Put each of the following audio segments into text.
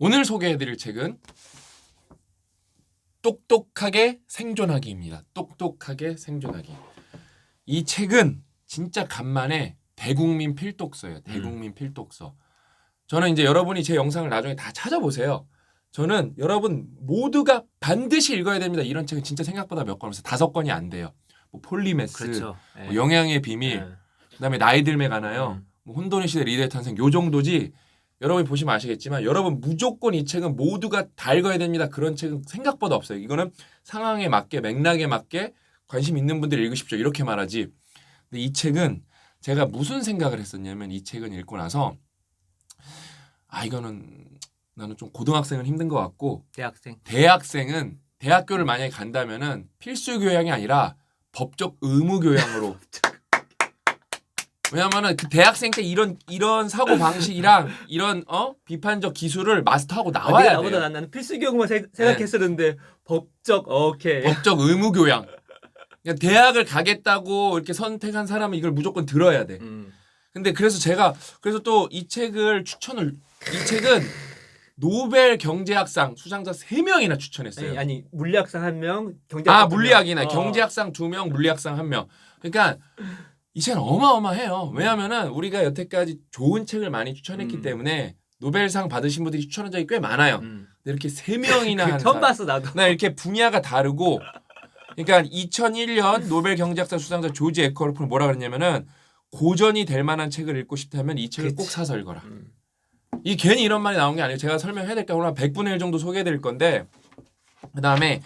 오늘 소개해드릴 책은 똑똑하게 생존하기입니다. 똑똑하게 생존하기. 이 책은 진짜 간만에 대국민 필독서예요. 대국민 필독서. 저는 이제 여러분이 제 영상을 나중에 다 찾아보세요. 저는 여러분 모두가 반드시 읽어야 됩니다. 이런 책은 진짜 생각보다 몇 권에서 다섯 권이 안 돼요. 뭐 폴리메스, 그렇죠. 뭐 영향의 비밀, 예. 그다음에 나이 들매 가나요? 음. 뭐 혼돈의 시대 리더의 탄생 요 정도지. 여러분이 보시면 아시겠지만 여러분 무조건 이 책은 모두가 다 읽어야 됩니다. 그런 책은 생각보다 없어요. 이거는 상황에 맞게 맥락에 맞게 관심 있는 분들이 읽으십시오. 이렇게 말하지. 근데 이 책은 제가 무슨 생각을 했었냐면 이 책은 읽고 나서 아 이거는 나는 좀 고등학생은 힘든 것 같고 대학생. 대학생은 대학교를 만약에 간다면은 필수 교양이 아니라 법적 의무 교양으로 왜냐면은 그 대학생 때 이런 이런 사고 방식이랑 이런 어 비판적 기술을 마스터하고 아, 나와야 내가 돼요. 나보다 난- 나는 필수 교육만 세- 생각했었는데 법적 오케이. 법적 의무 교양. 그러니까 대학을 가겠다고 이렇게 선택한 사람은 이걸 무조건 들어야 돼. 음. 근데 그래서 제가 그래서 또 이 책을 추천을 이 책은 노벨 경제학상 수상자 3명이나 추천했어요. 아니, 아니 물리학상 한 명, 경제학 아. 물리학이나 어. 경제학상 두 명, 물리학상 한 명. 그러니까 이 책은 어마어마해요. 왜냐하면은 우리가 여태까지 좋은 책을 많이 추천했기 음. 때문에 노벨상 받으신 분들이 추천한 적이 꽤 많아요. 음. 근데 이렇게 세 명이나 한 처음. 봤어 나도. 나 이렇게 분야가 다르고 그러니까 2001년 노벨 경제학상 수상자 조지 에커로프는 뭐라 그랬냐면은 고전이 될 만한 책을 읽고 싶다면 이 책을 꼭 그치. 사서 읽어라. 음. 이 괜히 이런 말이 나온 게 아니에요. 제가 설명해야 될까 오늘 한 100분의 1 정도 소개해 드릴 건데 그다음에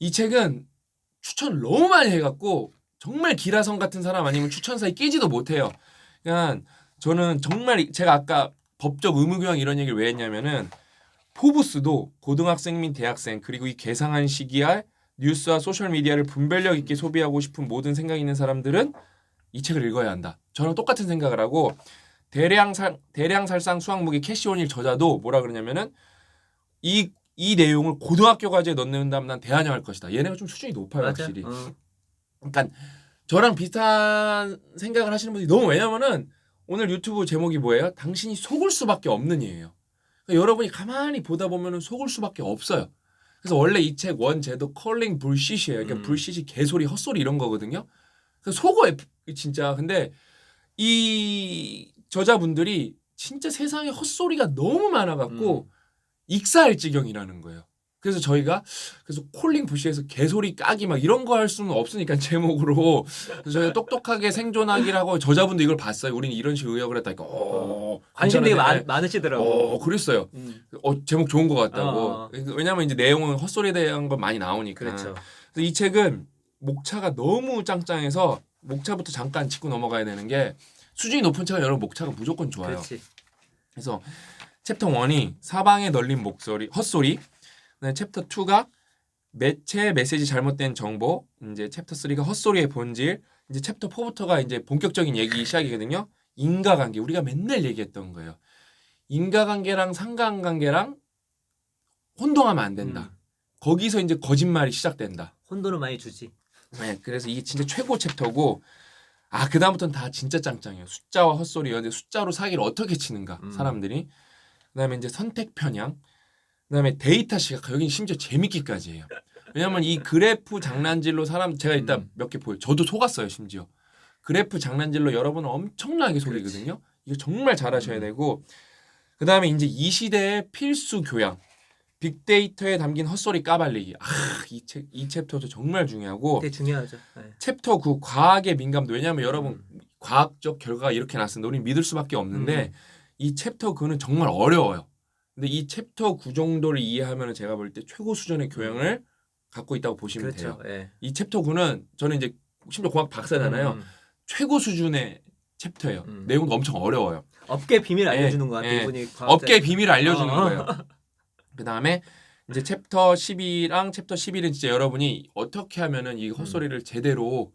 이 책은 추천을 너무 많이 해갖고 정말 기라성 같은 사람 아니면 추천사에 끼지도 못해요. 그러니까 저는 정말 이- 제가 아까 법적 의무교양 이런 얘기를 왜 했냐면은 포브스도 고등학생 및 대학생 그리고 이 개상한 시기에 뉴스와 소셜 미디어를 분별력 있게 소비하고 싶은 모든 생각 있는 사람들은 이 책을 읽어야 한다. 저는 똑같은 생각을 하고 대량 살 대량 살상 수학무기 캐시온일 저자도 뭐라 그러냐면은 이 이 내용을 고등학교 과제에 넣는다면 난 대환영할 것이다. 얘네가 좀 수준이 높아요, 맞아. 확실히. 어. 그러니까 저랑 비슷한 생각을 하시는 분들이 너무 왜냐면은 오늘 유튜브 제목이 뭐예요? 당신이 속을 수밖에 없는 이에요. 그러니까 여러분이 가만히 보다 보면은 속을 수밖에 없어요. 그래서 원래 이 책 원제도 컬링 불시시예요. 그러니까 음. 불시시 개소리 헛소리 이런 거거든요. 그래서 속어요 진짜. 근데 이 저자분들이 진짜 세상에 헛소리가 너무 많아갖고 익사할 지경이라는 거예요. 그래서 저희가 그래서 콜링 부시에서 개소리 까기 막 이런 거 할 수는 없으니까 제목으로 그래서 저희가 똑똑하게 생존하기라고 저자분도 이걸 봤어요. 우리는 이런 식으로 의역을 했다니까 어, 관심 되게? 많, 많으시더라고. 어, 그랬어요. 음. 어, 제목 좋은 것 같다고. 어. 왜냐면 이제 내용은 헛소리에 대한 건 많이 나오니까. 그렇죠. 그래서 이 책은 목차가 너무 짱짱해서 목차부터 잠깐 짚고 넘어가야 되는 게 수준이 높은 책은 여러분 목차가 무조건 좋아요. 그렇지. 그래서 챕터 1이 사방에 널린 목소리 헛소리 챕터 2가 매체 메시지 잘못된 정보 이제 챕터 3가 헛소리의 본질 이제 챕터 4부터가 이제 본격적인 얘기 시작이거든요 인과관계 우리가 맨날 얘기했던 거예요 인과관계랑 상관관계랑 혼동하면 안 된다 음. 거기서 이제 거짓말이 시작된다 혼돈을 많이 주지. 네, 그래서 이게 진짜 최고 챕터고 아 그다음부터는 다 진짜 짱짱해요. 숫자와 헛소리였는데 숫자로 사기를 어떻게 치는가 음. 사람들이. 그다음에 이제 선택 편향. 그다음에 데이터 시각 여기는 심지어 재밌기까지 해요. 왜냐면 이 그래프 장난질로 사람 제가 이따 음. 몇개 보여. 저도 속았어요 심지어. 그래프 장난질로 여러분을 엄청나게 속이거든요. 이거 정말 잘하셔야 음. 되고 그다음에 이제 이 시대의 필수 교양. 빅데이터에 담긴 헛소리 까발리기. 아, 이 책, 이 챕터도 정말 중요하고 되게 중요하죠. 네. 챕터 9 과학의 민감도 왜냐하면 여러분 음. 과학적 결과가 이렇게 났으면 우리 믿을 수밖에 없는데 음. 이 챕터 9는 정말 어려워요. 근데 이 챕터 9 정도를 이해하면 제가 볼 때 최고 수준의 교양을 갖고 있다고 보시면 그렇죠. 돼요. 예. 이 챕터 9는 저는 이제 심지어 공학 박사잖아요. 음. 최고 수준의 챕터예요. 음. 내용도 엄청 어려워요. 업계 비밀 알려주는 예, 것 같아요. 예. 이분이 업계 비밀을 알려주는 어. 거예요. 그 다음에 이제 챕터 12랑 챕터 11은 진짜 여러분이 어떻게 하면은 이 헛소리를 제대로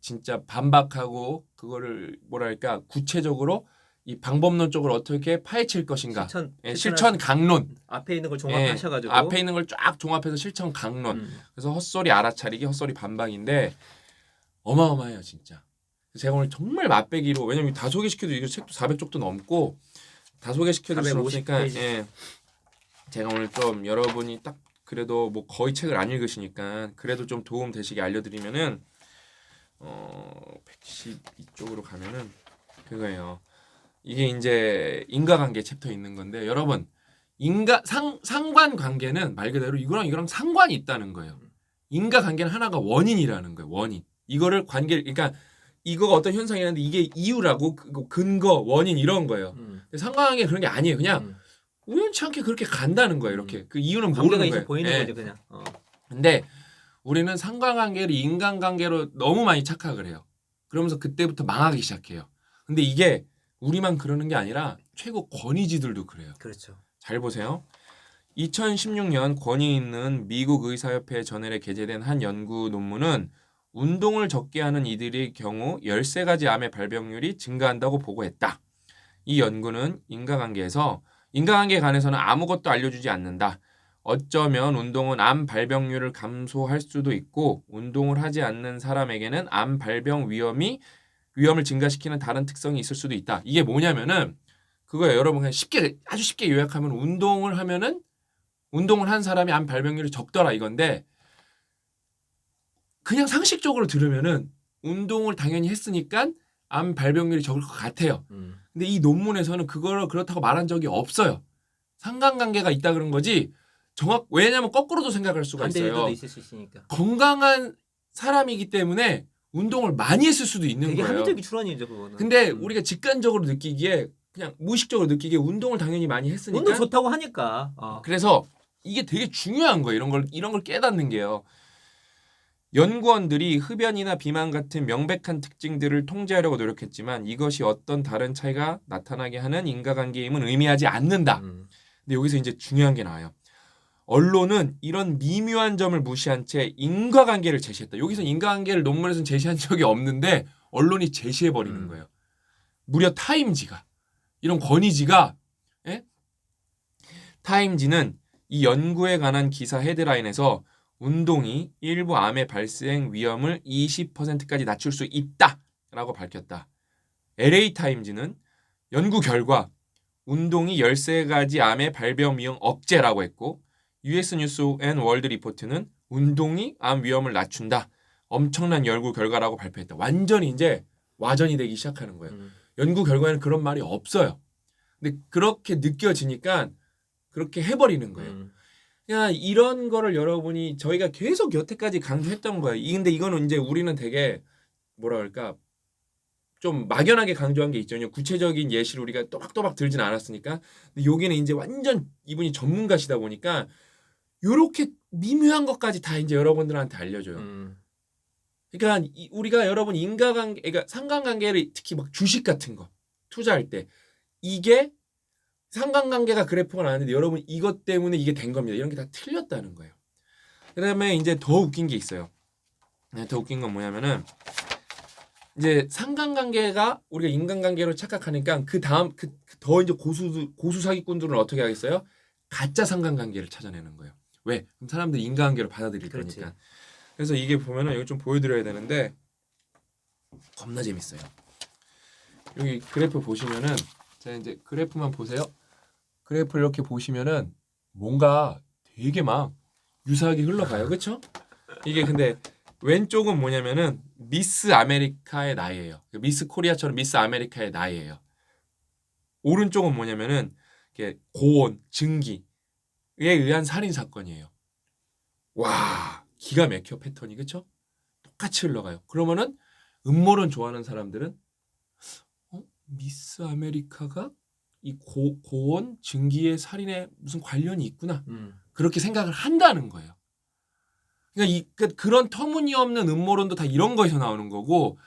진짜 반박하고 그거를 뭐랄까 구체적으로 이 방법론적으로 어떻게 파헤칠 것인가 실천 예, 실천 강론 앞에 있는 걸 예, 종합하셔가지고 앞에 있는 걸 쫙 종합해서 실천 강론 음. 그래서 헛소리 알아차리기 헛소리 반박인데 어마어마해요 진짜 제가 오늘 정말 맛배기로 왜냐면 다 소개시켜도 이거 책도 400쪽도 넘고 다450 없으니까. 예. 제가 오늘 좀 여러분이 딱 그래도 뭐 거의 책을 안 읽으시니까 그래도 좀 도움 되시게 알려드리면은 어 112쪽으로 가면은 그거예요. 이게 이제 인과관계 챕터 있는 건데 여러분 인가 상 상관 관계는 말 그대로 이거랑 이거랑 상관이 있다는 거예요. 인과 관계는 하나가 원인이라는 거예요. 원인. 이거를 관계 그러니까 이거가 어떤 현상이라는데 이게 이유라고 그- 근거 원인 이런 거예요. 음. 상관관계 그런 게 아니에요. 그냥 음. 우연치 않게 그렇게 간다는 거예요. 이렇게 그 이유는 모르는 거예요. 보이는 예. 거죠 그냥. 어. 근데 우리는 상관관계를 인간관계로 너무 많이 착각을 해요. 그러면서 그때부터 망하기 시작해요. 근데 이게 우리만 그러는 게 아니라 최고 권위지들도 그래요. 그렇죠. 잘 보세요. 2016년 권위 있는 미국 의사협회 저널에 게재된 한 연구 논문은 운동을 적게 하는 이들의 경우 13가지 암의 발병률이 증가한다고 보고했다. 이 연구는 인과관계에서 인과관계에 관해서는 아무것도 알려주지 않는다. 어쩌면 운동은 암 발병률을 감소할 수도 있고 운동을 하지 않는 사람에게는 암 발병 위험이 위험을 증가시키는 다른 특성이 있을 수도 있다. 이게 뭐냐면은 그거예요. 여러분 그냥 쉽게 아주 쉽게 요약하면 운동을 하면은 운동을 한 사람이 암 발병률이 적더라 이건데 그냥 상식적으로 들으면은 운동을 당연히 했으니까 암 발병률이 적을 것 같아요. 음. 근데 이 논문에서는 그거를 그렇다고 말한 적이 없어요. 상관관계가 있다 그런 거지. 정확 왜냐하면 거꾸로도 생각할 수가 있어요. 있을 수 있으니까. 건강한 사람이기 때문에 운동을 많이 했을 수도 있는 되게 거예요. 합리적인 추론이죠 그거는. 근데 음. 우리가 직관적으로 느끼기에 그냥 무의식적으로 느끼기에 운동을 당연히 많이 했으니까 운동 좋다고 하니까. 어. 그래서 이게 되게 중요한 거예요. 이런 걸 이런 걸 깨닫는 게요. 연구원들이 흡연이나 비만 같은 명백한 특징들을 통제하려고 노력했지만 이것이 어떤 다른 차이가 나타나게 하는 인과관계임은 의미하지 않는다. 음. 근데 여기서 이제 중요한 게 나와요. 언론은 이런 미묘한 점을 무시한 채 인과관계를 제시했다. 여기서 인과관계를 논문에서는 제시한 적이 없는데 언론이 제시해 버리는 음. 거예요. 무려 타임지가 이런 권위지가 예? 타임지는 이 연구에 관한 기사 헤드라인에서 운동이 일부 암의 발생 위험을 20%까지 낮출 수 있다라고 밝혔다. LA 타임즈는 연구 결과 운동이 13가지 암의 발병 위험 억제라고 했고 US 뉴스 앤 월드 리포트는 운동이 암 위험을 낮춘다. 엄청난 연구 결과라고 발표했다. 완전히 이제 와전이 되기 시작하는 거예요. 음. 연구 결과에는 그런 말이 없어요. 근데 그렇게 느껴지니까 그렇게 해버리는 거예요. 음. 그냥 이런 거를 여러분이 저희가 계속 여태까지 강조했던 거예요. 이- 근데 이거는 이제 우리는 되게 뭐라 그럴까 좀 막연하게 강조한 게. 그냥 구체적인 예시를 우리가 또박또박 들진 않았으니까. 근데 여기는 이제 완전 이분이 전문가시다 보니까 요렇게 미묘한 것까지 다 이제 여러분들한테 알려줘요. 음. 그러니까 이- 우리가 여러분 인과관계, 그러니까 상관관계를 특히 막 주식 같은 거 투자할 때 이게 상관관계가 그래프가 나왔는데 여러분 이것 때문에 이게 된 겁니다. 이런 게 다 틀렸다는 거예요. 그다음에 이제 더 웃긴 게 있어요. 네, 더 웃긴 건 뭐냐면은 이제 상관관계가 우리가 인간관계로 착각하니까 그 다음 그 더 이제 고수 고수 사기꾼들은 어떻게 하겠어요? 가짜 상관관계를 찾아내는 거예요. 왜? 그럼 사람들이 인간관계로 받아들일 그렇지. 거니까. 그래서 이게 보면은 이거 좀 보여드려야 되는데 겁나 재밌어요. 여기 그래프 보시면은 자 이제 그래프만 보세요. 그래프 이렇게 보시면은 뭔가 되게 막 유사하게 흘러가요, 그렇죠? 이게 근데 왼쪽은 뭐냐면은 미스 아메리카의 나이예요. 미스 코리아처럼 미스 아메리카의 나이예요. 오른쪽은 뭐냐면은 이게 고온 증기에 의한 살인 사건이에요. 와 기가 막혀 패턴이 그쵸? 똑같이 흘러가요. 그러면은 음모론 좋아하는 사람들은 어? 미스 아메리카가 이 고, 고온 증기의 살인에 무슨 관련이 있구나 음. 그렇게 생각을 한다는 거예요. 그러니까 이 그, 그런 터무니없는 음모론도 다 이런 거에서 나오는 거고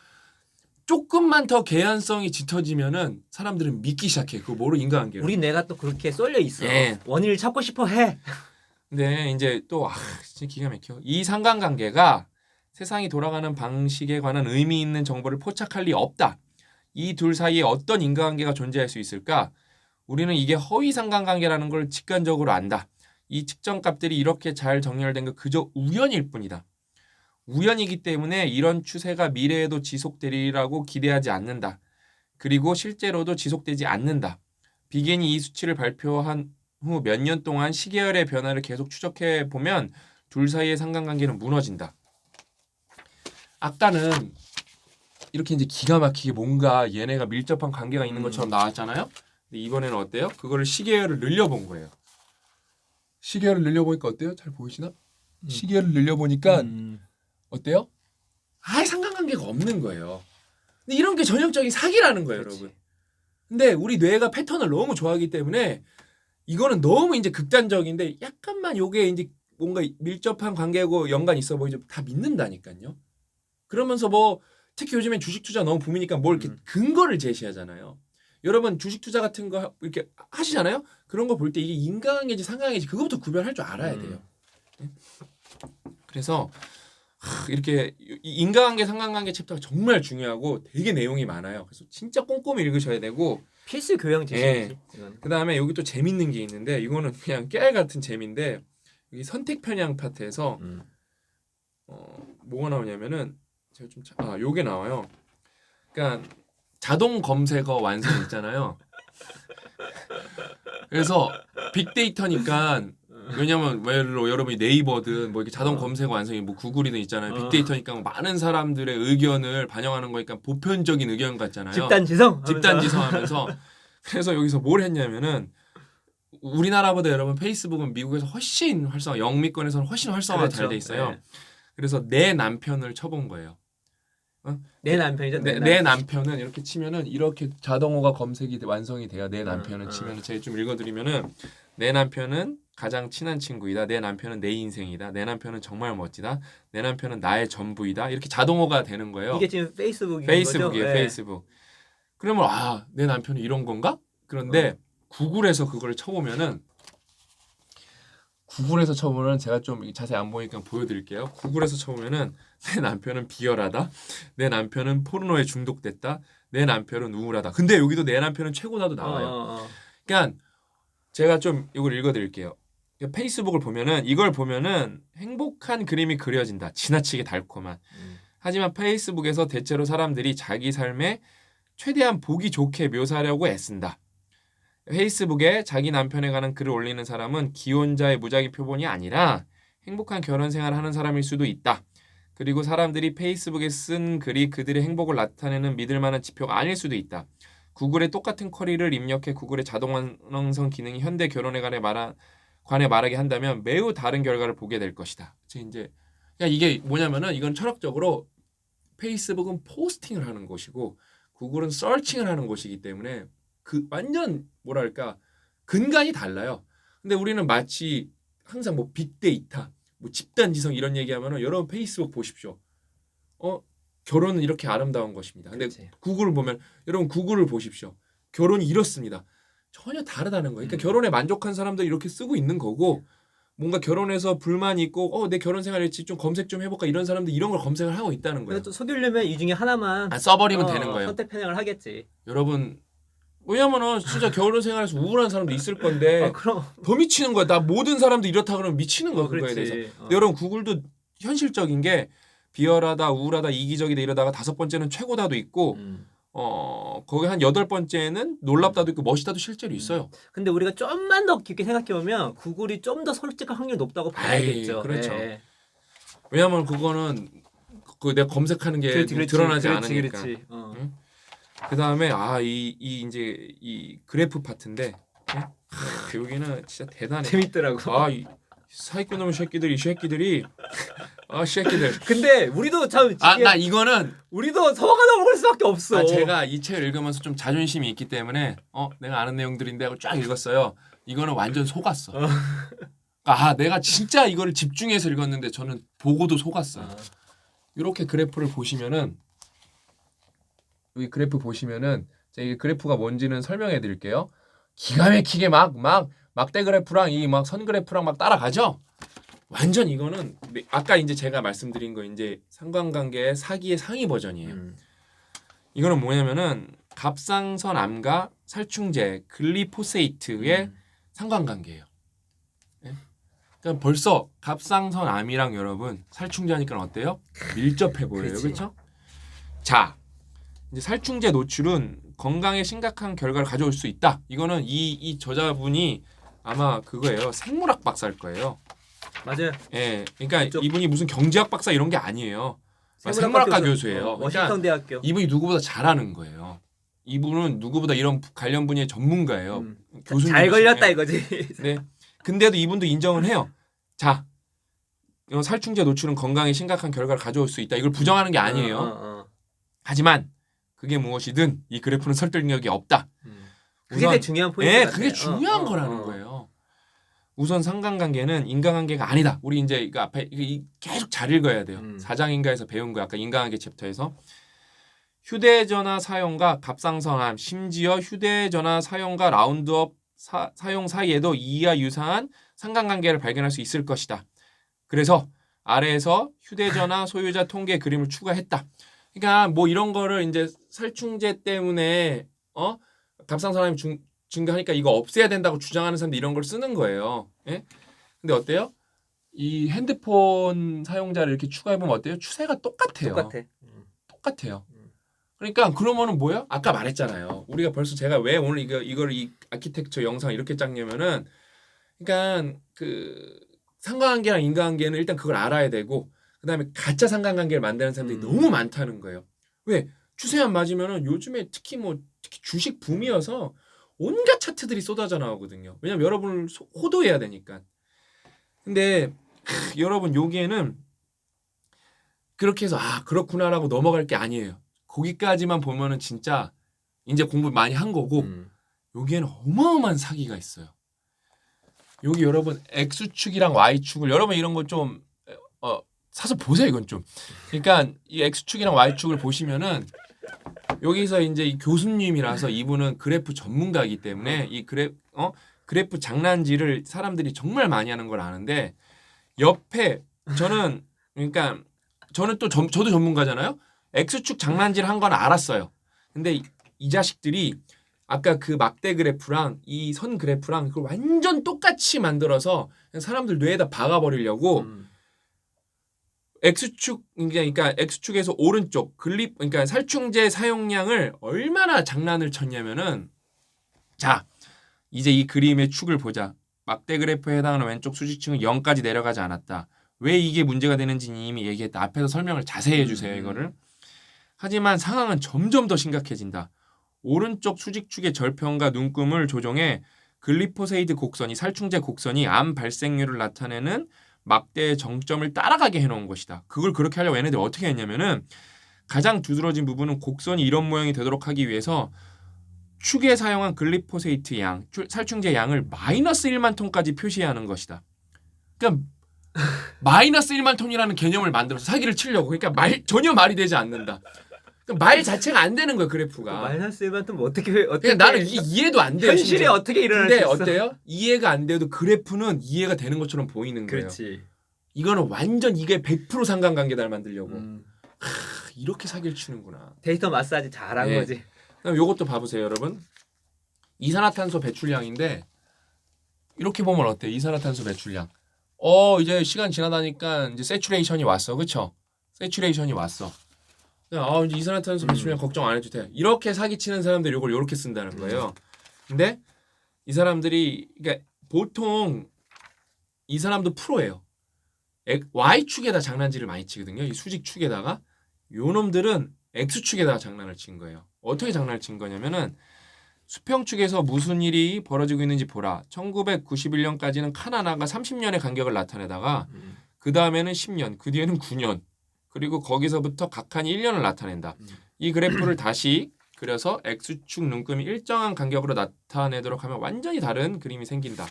조금만 더 개연성이 짙어지면은 사람들은 믿기 시작해. 그거 뭐로 인과관계로. 우리 뇌가 또 그렇게 쏠려 있어. 예. 원인을 찾고 싶어 해. 근데 이제 또 아, 진짜 기가 막혀. 이 상관관계가 세상이 돌아가는 방식에 관한 의미 있는 정보를 포착할 리 없다. 이 둘 사이에 어떤 인과관계가 존재할 수 있을까? 우리는 이게 허위 상관관계라는 걸 직관적으로 안다. 이 측정값들이 이렇게 잘 정렬된 거 그저 우연일 뿐이다. 우연이기 때문에 이런 추세가 미래에도 지속되리라고 기대하지 않는다. 그리고 실제로도 지속되지 않는다. 비겐이 이 수치를 발표한 후 몇 년 동안 시계열의 변화를 계속 추적해 보면 둘 사이의 상관관계는 무너진다. 아까는 이렇게 이제 기가 막히게 뭔가 얘네가 밀접한 관계가 있는 음. 것처럼 나왔잖아요. 근데 이번에는 어때요? 그거를 시계열을 늘려본 거예요. 시계열을 늘려보니까 어때요? 잘 보이시나? 시계열을 늘려보니까 음. 어때요? 아예 상관관계가 없는 거예요. 근데 이런 게 전형적인 사기라는 거예요, 그치. 여러분. 근데 우리 뇌가 패턴을 너무 좋아하기 때문에 이거는 너무 이제 극단적인데 약간만 요게 이제 뭔가 밀접한 관계고 연관 있어 보이죠. 다 믿는다니까요. 그러면서 뭐 특히 요즘엔 주식 투자 너무 붐이니까 뭘 이렇게 음. 근거를 제시하잖아요. 여러분 주식 투자 같은 거 하- 이렇게 하시잖아요. 그런 거 볼 때 이게 인과관계지 상관관계지 그거부터 구별할 줄 알아야 음. 돼요. 네? 그래서 하, 이렇게 이 인과관계 상관관계 챕터가 정말 중요하고 되게 내용이 많아요. 그래서 진짜 꼼꼼히 읽으셔야 되고 필수 교양 지식이지. 이건. 그 다음에 여기 또 재밌는 게 있는데 이거는 그냥 깨알 같은 재미인데 여기 선택 편향 파트에서 음. 어, 뭐가 나오냐면은 제가 좀 자- 아, 요게 나와요. 그러니까 자동 검색어 완성 있잖아요. 그래서 빅데이터니까 왜냐면 왜 여러분이 네이버든 뭐 이렇게 자동 어. 검색어 완성이 뭐 구글이든 있잖아요. 어. 빅데이터니까 뭐 많은 사람들의 의견을 반영하는 거니까 보편적인 의견 같잖아요. 집단 지성. 집단 하면서. 지성 하면서 그래서 여기서 뭘 했냐면은 우리나라보다 여러분 페이스북은 미국에서 훨씬 활성화 영미권에서는 훨씬 활성화가 잘 돼 있어요. 네. 그래서 내 남편을 쳐본 거예요. 내 남편이죠. 내, 내 남편은 이렇게 치면은 이렇게 자동어가 검색이 돼- 완성이 돼요. 내 남편은 음, 치면은 제가 좀 읽어드리면은 내 남편은 가장 친한 친구이다. 내 남편은 내 인생이다. 내 남편은 정말 멋지다. 내 남편은 나의 전부이다. 이렇게 자동어가 되는 거예요. 이게 지금 페이스북인 페이스북이에요. 네. 페이스북. 그러면 아, 내 남편이 이런 건가? 그런데 구글에서 그걸 쳐보면은 구글에서 쳐보면 제가 좀 자세히 안 보니까 보여드릴게요. 구글에서 쳐보면은 내 남편은 비열하다. 내 남편은 포르노에 중독됐다. 내 남편은 우울하다. 근데 여기도 내 남편은 최고다도 나와요. 어, 어, 어. 그러니까 제가 좀 이걸 읽어드릴게요. 그러니까 페이스북을 보면은 이걸 보면은 행복한 그림이 그려진다. 지나치게 달콤한. 음. 하지만 페이스북에서 대체로 사람들이 자기 삶에 최대한 보기 좋게 묘사하려고 애쓴다. 페이스북에 자기 남편에 관한 글을 올리는 사람은 기혼자의 무작위 표본이 아니라 행복한 결혼 생활을 하는 사람일 수도 있다. 그리고 사람들이 페이스북에 쓴 글이 그들의 행복을 나타내는 믿을 만한 지표가 아닐 수도 있다. 구글에 똑같은 쿼리를 입력해 구글의 자동 완성성 기능이 현대 결혼에 관해 말하, 관해 말하게 한다면 매우 다른 결과를 보게 될 것이다. 제 이제 그러니까 이게 뭐냐면은 이건 철학적으로 페이스북은 포스팅을 하는 곳이고 구글은 서칭을 하는 곳이기 때문에 그 완전 뭐랄까 근간이 달라요. 근데 우리는 마치 항상 뭐 빅데이터, 뭐 집단 지성 이런 얘기하면은 여러분 페이스북 보십시오. 어 결혼은 이렇게 아름다운 것입니다. 근데 그치. 구글을 보면 여러분 구글을 보십시오. 결혼이 이렇습니다. 전혀 다르다는 거예요. 그러니까 음. 결혼에 만족한 사람들이 이렇게 쓰고 있는 거고 뭔가 결혼해서 불만이 있고 어 내 결혼 생활 일지 좀 검색 좀 해볼까 이런 사람들 이런 걸 검색을 하고 있다는 거예요. 근데 또 속이려면 이 중에 하나만 아, 써버리면 어, 되는 거예요. 선택 편향을 하겠지. 여러분 왜냐면은 진짜 결혼 생활에서 우울한 사람도 있을 건데 아, 그럼 더 미치는 거야. 나 모든 사람도 이렇다 그러면 미치는 거야 어, 그거에 그렇지. 대해서. 어. 근데 여러분 구글도 현실적인 게 비열하다, 우울하다, 이기적이다 이러다가 다섯 번째는 최고다도 있고 음. 어 거기 한 여덟 번째는 놀랍다도 있고 멋있다도 실제로 있어요. 근데 우리가 좀만 더 깊게 생각해 보면 구글이 좀 더 솔직할 확률이 높다고 봐야겠죠. 그렇죠. 예. 왜냐면 그거는 그 내가 검색하는 게 그렇지, 그렇지, 드러나지 그렇지, 않으니까. 그렇지. 어. 응? 그 다음에 아이이 이제 이 그래프 파트인데 예? 하, 여기는 진짜 대단해. 재밌더라고. 아, 이 사기꾼 놈의 새끼들이 이 새끼들이 아 새끼들. 근데 우리도 참 아 이게 나 이거는 우리도 서가다 먹을 수밖에 없어. 아, 제가 이 책을 읽으면서 좀 자존심이 있기 때문에 어 내가 아는 내용들인데 하고 쫙 읽었어요. 이거는 완전 속았어. 어. 아 내가 진짜 이거를 집중해서 읽었는데 저는 보고도 속았어요. 아, 이렇게 그래프를 보시면은 여기 그래프 보시면은 제가 이 그래프가 뭔지는 설명해 드릴게요. 기가 막히게 막 막 막대 그래프랑 이 막 선 그래프랑 막 따라가죠. 완전 이거는 네, 아까 이제 제가 말씀드린 거 이제 상관관계의 사기의 상위 버전이에요. 음. 이거는 뭐냐면은 갑상선 암과 살충제 글리포세이트의 음. 상관관계예요. 예? 그러니까 벌써 갑상선 암이랑 여러분 살충제 하니까 어때요? 밀접해 보여요. 그렇죠? 자, 이제 살충제 노출은 건강에 심각한 결과를 가져올 수 있다. 이거는 이, 이 저자분이 아마 그거예요. 생물학 박사일 거예요. 맞아요. 예, 그러니까 그쪽- 이분이 무슨 경제학 박사 이런 게 아니에요. 생물학과 생물학과 교수. 교수예요. 어, 그러니까 워싱턴 대학교. 이분이 누구보다 잘하는 거예요. 이분은 누구보다 이런 관련 분야의 전문가예요. 음. 교수님. 잘 걸렸다 이거지. 네. 근데도 이분도 인정을 해요. 자, 이런 살충제 노출은 건강에 심각한 결과를 가져올 수 있다. 이걸 부정하는 게 아니에요. 어, 어, 어. 하지만 그게 무엇이든 이 그래프는 설득력이 없다. 음. 그게 우선- 되게 중요한 포인트. 네, 같아요. 그게 중요한 어, 어, 거라는 어. 거예요. 우선 상관관계는 인간관계가 아니다. 우리 이제 앞에 이거 이- 계속 잘 읽어야 돼요. 음. 사장인가에서 배운 거 아까 인간관계 챕터에서 휴대전화 사용과 갑상선암, 심지어 휴대전화 사용과 라운드업 사, 사용 사이에도 이와 유사한 상관관계를 발견할 수 있을 것이다. 그래서 아래에서 휴대전화 소유자 통계 그림을 추가했다. 그러니까 뭐 이런 거를 이제 살충제 때문에 어 갑상선암이 중, 증가하니까 이거 없애야 된다고 주장하는 사람들 이런 걸 쓰는 거예요. 예? 근데 어때요? 이 핸드폰 사용자를 이렇게 추가해 보면 어때요? 추세가 똑같아요. 똑같아. 음. 똑같아요. 음. 그러니까 그러면은 뭐야? 아까 말했잖아요. 우리가 벌써 제가 왜 오늘 이거 이걸 이 아키텍처 영상 이렇게 짰냐면은 그러니까 그 상관관계랑 인간관계는 일단 그걸 알아야 되고 그다음에 가짜 상관관계를 만드는 사람들이 음. 너무 많다는 거예요. 왜? 추세만 맞으면은 요즘에 특히 뭐 특히 주식 붐이어서 온갖 차트들이 쏟아져 나오거든요. 왜냐면 여러분을 소- 호도해야 되니까. 근데 크, 여러분 여기에는 그렇게 해서 아 그렇구나라고 넘어갈 게 아니에요. 거기까지만 보면은 진짜 이제 공부 많이 한 거고 음. 여기에는 어마어마한 사기가 있어요. 여기 여러분 x축이랑 y축을 여러분 이런 거좀 어, 사서 보세요 이건 좀. 그러니까 이 x축이랑 y축을 보시면은 여기서 이제 이 교수님이라서 이분은 그래프 전문가이기 때문에 이 그래 어 그래프 장난질을 사람들이 정말 많이 하는 걸 아는데 옆에 저는 그러니까 저는 또 전- 저도 전문가잖아요. x축 장난질 한 건 알았어요. 근데 이, 이 자식들이 아까 그 막대 그래프랑 이 선 그래프랑 그걸 완전 똑같이 만들어서 사람들 뇌에다 박아버리려고 음. X축 그러니까 x축에서 오른쪽 글립 그러니까 살충제 사용량을 얼마나 장난을 쳤냐면은 자 이제 이 그림의 축을 보자. 막대 그래프에 해당하는 왼쪽 수직층은 0까지 내려가지 않았다. 왜 이게 문제가 되는지 이미 얘기했다. 앞에서 설명을 자세히 해주세요 음. 이거를. 하지만 상황은 점점 더 심각해진다. 오른쪽 수직축의 절편과 눈금을 조정해 글리포세이드 곡선이 살충제 곡선이 암 발생률을 나타내는 막대의 정점을 따라가게 해놓은 것이다. 그걸 그렇게 하려고 얘네들 어떻게 했냐면은 가장 두드러진 부분은 곡선이 이런 모양이 되도록 하기 위해서 축에 사용한 글리포세이트 양, 추- 살충제 양을 마이너스 1만 톤까지 표시하는 것이다. 그러니까 마이너스 1만 톤이라는 개념을 만들어서 사기를 치려고. 그러니까 말 전혀 말이 되지 않는다. 그러니까 말 자체가 안 되는 거야 그래프가. 마이너스 1만 톤 어떻게 어떻게 그러니까 나는 이게 이해도 안 돼요. 현실에 심지어. 어떻게 일어날 근데 수 있어? 어때요? 이해가 안 돼도 그래프는 이해가 되는 것처럼 보이는 거예요. 그렇지. 이거는 완전 이게 100% 상관관계다를 만들려고 음. 하, 이렇게 사기를 치는구나. 데이터 마사지 잘한 네. 거지. 그럼 요것도 봐보세요, 여러분. 이산화탄소 배출량인데 이렇게 보면 어때? 이산화탄소 배출량. 어 이제 시간 지나다니까 이제 세츄레이션이 왔어, 그쵸? 세츄레이션이 왔어. 아 이제 이산화탄소 배출량 걱정 안 해도 돼. 이렇게 사기치는 사람들이 이걸 이렇게 쓴다는 거예요. 근데 이 사람들이 그러니까 보통 이 사람도 프로예요. Y 축에다 장난질을 많이 치거든요. 이 수직 축에다가 요 놈들은 X 축에다가 장난을 친 거예요. 어떻게 장난을 친 거냐면은 수평 축에서 무슨 일이 벌어지고 있는지 보라. 1991년까지는 카나나가 30년의 간격을 나타내다가 음. 그 다음에는 10년, 그 뒤에는 9년, 그리고 거기서부터 각한이 1년을 나타낸다. 음. 이 그래프를 다시 그려서 X축 눈금이 일정한 간격으로 나타내도록 하면 완전히 다른 그림이 생긴다.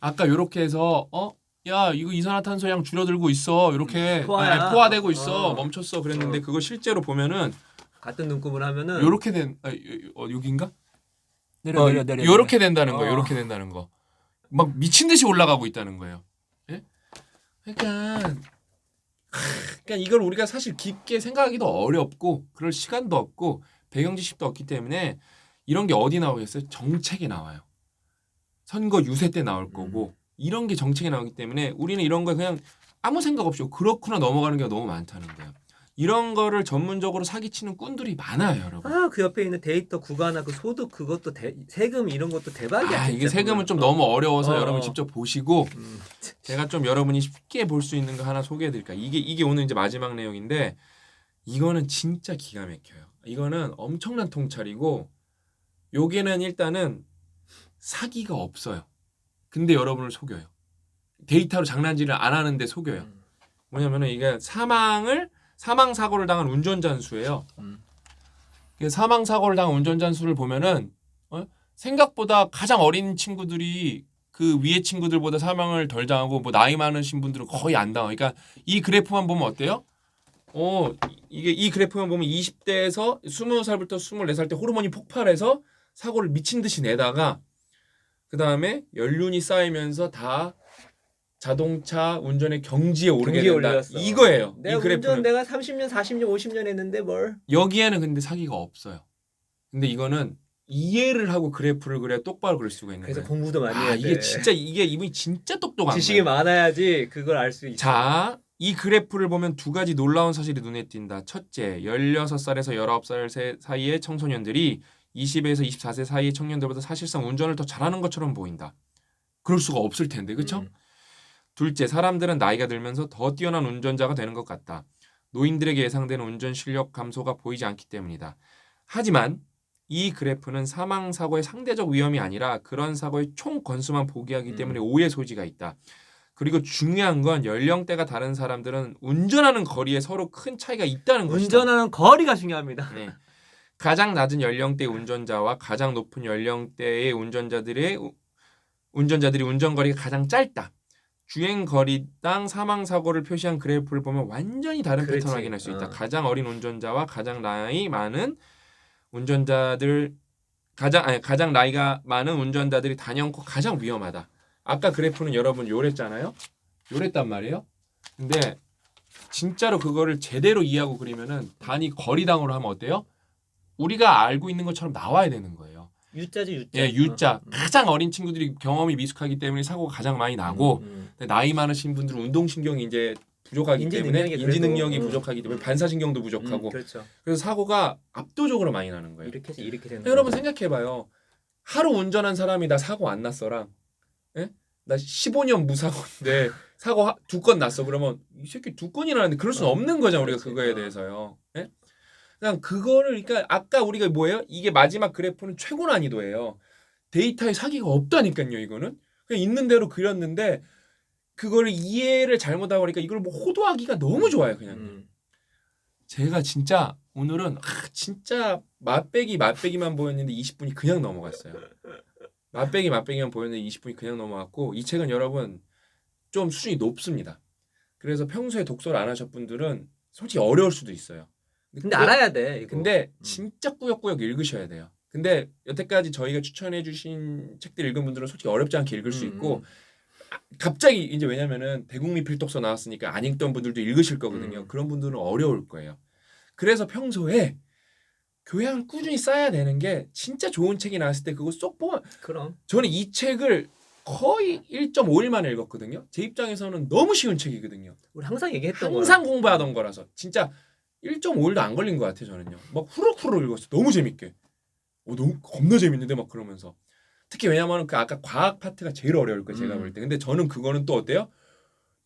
아까 이렇게 해서 어? 야 이거 이산화탄소량 줄어들고 있어 이렇게 음, 포화야. 아, 포화 되고 있어 어. 멈췄어 그랬는데 어. 그거 실제로 보면은 같은 눈금을 하면은 요렇게 된 아, 요- 어, 여긴가? 내려 어, 내려 내려. 요렇게 된다는 거예요. 어. 요렇게 된다는 거. 막 미친 듯이 올라가고 있다는 거예요. 예? 그러니까 하, 그러니까 이걸 우리가 사실 깊게 생각하기도 어렵고 그럴 시간도 없고 배경 지식도 없기 때문에 이런 게 어디 나오겠어요? 정책에 나와요. 선거 유세 때 나올 거고 이런 게 정책에 나오기 때문에 우리는 이런 거 그냥 아무 생각 없이 그렇구나 넘어가는 게 너무 많다는 거예요. 이런 거를 전문적으로 사기치는 꾼들이 많아요, 여러분. 아 그 옆에 있는 데이터 구간화 그 소득 그것도 대, 세금 이런 것도 대박이야. 아, 이게. 세금은 좀 너무 어려워서 어, 여러분 어. 직접 보시고 음. 제가 좀 여러분이 쉽게 볼 수 있는 거 하나 소개해 드릴까요? 이게 이게 오늘 이제 마지막 내용인데 이거는 진짜 기가 막혀요. 이거는 엄청난 통찰이고 여기는 일단은 사기가 없어요. 근데 여러분을 속여요. 데이터로 장난질을 안 하는데 속여요. 음. 뭐냐면은 이게 사망을 사망 사고를 당한 운전자 수예요. 음. 그 사망 사고를 당한 운전자 수를 보면은 어? 생각보다 가장 어린 친구들이 그 위에 친구들보다 사망을 덜 당하고 뭐 나이 많으신 분들은 거의 안 당하고 그러니까 이 그래프만 보면 어때요? 어 이게 이 그래프만 보면 20대에서 20살부터 24살 때 호르몬이 폭발해서 사고를 미친 듯이 내다가 그 다음에 연륜이 쌓이면서 다 자동차 운전의 경지에 오르게 된다. 올렸어. 이거예요. 내가 이 그래프는. 운전 내가 30년, 40년, 50년 했는데 뭘? 여기에는 근데 사기가 없어요. 근데 이거는 이해를 하고 그래프를 그래야 똑바로 그릴 수가 있는 그래서 거예요. 공부도 많이 해야 아, 돼. 이게 진짜 이게 이분이 진짜 똑똑한 지식이 거예요. 많아야지 그걸 알 수 있어. 자, 이 그래프를 보면 두 가지 놀라운 사실이 눈에 띈다. 첫째, 16살에서 19살 사이의 청소년들이 20에서 24세 사이의 청년들보다 사실상 운전을 더 잘하는 것처럼 보인다. 그럴 수가 없을 텐데, 그렇죠? 음. 둘째, 사람들은 나이가 들면서 더 뛰어난 운전자가 되는 것 같다. 노인들에게 예상되는 운전 실력 감소가 보이지 않기 때문이다. 하지만 이 그래프는 사망 사고의 상대적 위험이 아니라 그런 사고의 총 건수만 보기하기 음. 때문에 오해 소지가 있다. 그리고 중요한 건 연령대가 다른 사람들은 운전하는 거리에 서로 큰 차이가 있다는 것이다. 운전하는 거리가 중요합니다. 네. 가장 낮은 연령대 운전자와 가장 높은 연령대의 운전자들의 우- 운전자들이 운전 거리가 가장 짧다. 주행 거리당 사망 사고를 표시한 그래프를 보면 완전히 다른 그렇지. 패턴을 확인할 수 있다. 어. 가장 어린 운전자와 가장 나이 많은 운전자들 가장 아니 가장 나이가 많은 운전자들이 단연코 가장 위험하다. 아까 그래프는 여러분 요랬잖아요. 요랬단 말이에요. 근데 진짜로 그거를 제대로 이해하고 그리면은 단위 거리당으로 하면 어때요? 우리가 알고 있는 것처럼 나와야 되는 거예요. U자지 U자. 예, U자. 어. 가장 어린 친구들이 경험이 미숙하기 때문에 사고가 가장 많이 나고 음, 음. 근데 나이 많으신 분들은 운동 신경이 이제 부족하기 인지 때문에 능력이 인지 그래도, 능력이 음. 부족하기 때문에 반사 신경도 부족하고 음, 그렇죠. 그래서 사고가 압도적으로 많이 나는 거예요. 이렇게 해서 이렇게 되는. 여러분 거죠. 생각해봐요. 하루 운전한 사람이 나 사고 안 났어랑, 예? 나 15년 무사고인데 사고 두 건 났어. 그러면 이 새끼 두 건이나 났는데 그럴 수는 어, 없는 거잖아 우리가 그렇지. 그거에 어. 대해서요. 예? 그냥 그거를 그러니까 아까 우리가 뭐예요? 이게 마지막 그래프는 최고 난이도예요. 데이터에 사기가 없다니까요. 이거는 그냥 있는 대로 그렸는데 그거를 이해를 잘못하고 그러니까 이걸 뭐 호도하기가 너무 좋아요. 그냥. 음. 제가 진짜 오늘은 아, 진짜 맛배기 맛배기만 보였는데 20분이 그냥 넘어갔어요. 맛배기 맛배기만 보였는데 20분이 그냥 넘어갔고 이 책은 여러분 좀 수준이 높습니다. 그래서 평소에 독서를 안 하셨 분들은 솔직히 어려울 수도 있어요. 근데 알아야 돼. 이거. 근데 음. 진짜 꾸역꾸역 읽으셔야 돼요. 근데 여태까지 저희가 추천해 주신 책들 읽은 분들은 솔직히 어렵지 않게 읽을 수 음, 있고 음. 갑자기 이제 왜냐면은 대국민 필독서 나왔으니까 안 읽던 분들도 읽으실 거거든요. 음. 그런 분들은 어려울 거예요. 그래서 평소에 교양을 꾸준히 쌓아야 되는 게 진짜 좋은 책이 나왔을 때 그거 쏙 보면 그럼. 저는 이 책을 거의 1.5일 만에 읽었거든요. 제 입장에서는 너무 쉬운 책이거든요. 우리 항상 얘기했던 거야. 항상 공부하던 거라서 진짜 1.5일도 안 걸린 것 같아요 저는요. 막 후루후루 읽었어. 너무 재밌게. 어, 너무 겁나 재밌는데 막 그러면서 특히 왜냐면 그 아까 과학 파트가 제일 어려울 거예요 제가 음. 볼 때. 근데 저는 그거는 또 어때요?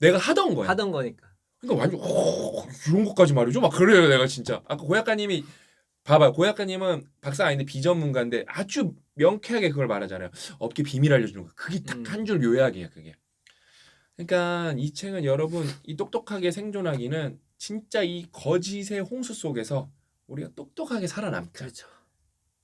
내가 하던 거야. 하던 거니까. 그러니까 완전 오, 이런 것까지 말이죠. 막 그래요 내가 진짜. 아까 고약가님이 봐봐요. 고약가님은 박사 아닌데 비전문가인데 아주 명쾌하게 그걸 말하잖아요. 업계 비밀 알려주는 거. 그게 딱 음. 한줄 요약이야 그게. 그러니까 이 책은 여러분 이 똑똑하게 생존하기는 진짜 이 거짓의 홍수 속에서 우리가 똑똑하게 살아남자. 그렇죠.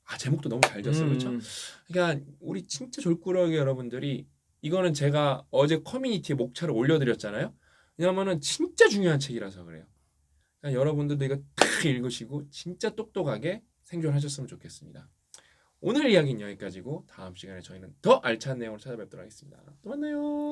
아 제목도 너무 잘 졌어 그렇죠? 음. 그러니까 우리 진짜 졸꾸러기 여러분들이 이거는 제가 어제 커뮤니티에 목차를 올려드렸잖아요. 왜냐면은 진짜 중요한 책이라서 그래요. 그러니까 여러분들도 이거 딱 읽으시고 진짜 똑똑하게 생존하셨으면 좋겠습니다. 오늘 이야기는 여기까지고 다음 시간에 저희는 더 알찬 내용으로 찾아뵙도록 하겠습니다. 또 만나요.